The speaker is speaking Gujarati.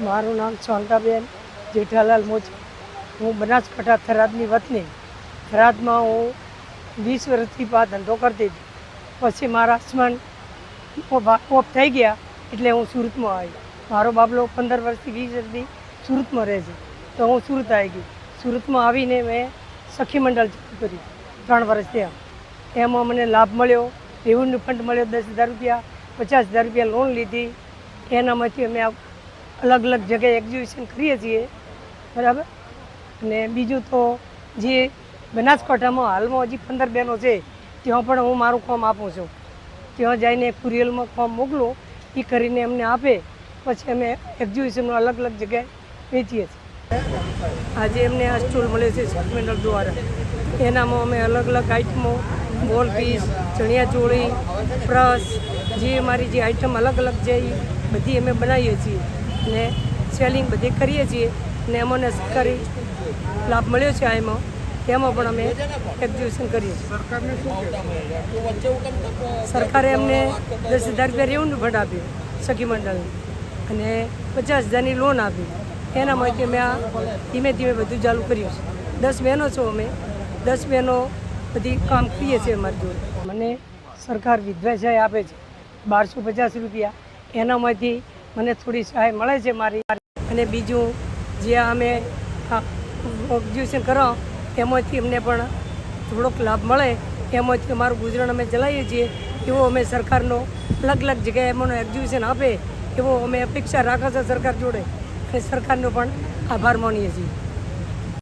મારું નામ સોનકાબેન, જેઠાલાલ મોચી હું બનાસકાંઠા થરાદની વતની. થરાદમાં હું વીસ વર્ષથી આ ધંધો કરતી હતી. પછી મારા હસબન્ડ ઓફ થઈ ગયા એટલે હું સુરતમાં આવી. મારો બાબલો પંદર વર્ષથી વીસ વર્ષથી સુરતમાં રહે છે. તો હું સુરત આવી ગઈ સુરતમાં આવીને મેં સખી મંડળ ચાલુ કર્યું ત્રણ વર્ષ ત્યાં. એમાં મને લાભ મળ્યો રેવન્યુ ફંડ મળ્યો દસ હજાર રૂપિયા, પચાસ હજાર રૂપિયા લોન લીધી. એનામાંથી અમે અલગ અલગ જગ્યાએ એક્ઝિબિશન કરીએ છીએ, બરાબર? અને બીજું તો જે બનાસકાંઠામાં હાલમાં હજી પંદર બહેનો છે, ત્યાં પણ હું મારું ફોર્મ આપું છું. ત્યાં જઈને કુરિયલમાં ફોર્મ મોકલું, એ કરીને એમને આપે, પછી અમે એક્ઝિબિશનમાં અલગ અલગ જગ્યાએ વેચીએ છીએ. આજે એમને આ સ્ટોલ મળે છે સબ મંડળ દ્વારા. એનામાં અમે અલગ અલગ આઈટમો બોલ પીસ ચણિયાચોળી બ્રશ જે મારી જે આઈટમ અલગ અલગ છે, એ બધી અમે બનાવીએ છીએ. અને સેલિંગ બધી કરીએ છીએ અને અમને સરકારી લાભ મળ્યો છે આ એમાં. તેમાં પણ અમે એક્ઝિબિશન કરીએ છીએ. સરકારે અમને દસ હજાર રૂપિયા રેવન્યુ ફંડ આપ્યું સખી મંડળને અને પચાસ હજારની લોન આપી. માટે અમે આ ધીમે ધીમે બધું ચાલુ કર્યું છે. દસ બહેનો છો અમે. દસ બહેનો બધી કામ કરીએ છીએ અમારી જોડે. મને સરકાર વિધવા સહાય આપે છે. બારસો પચાસ રૂપિયા. એનામાંથી મને થોડી સહાય મળે છે મારી. અને બીજું, જે અમે એક્ઝિબિશન કરો, એમાંથી અમને પણ થોડોક લાભ મળે. એમાંથી અમારું ગુજરાન અમે ચલાવીએ છીએ. એવો અમે સરકારનો અલગ અલગ જગ્યાએ એમાંનો એક્ઝિબિશન આપે. એવો અમે અપેક્ષા રાખે છે સરકાર જોડે. અને સરકારનો પણ આભાર માનીએ છીએ.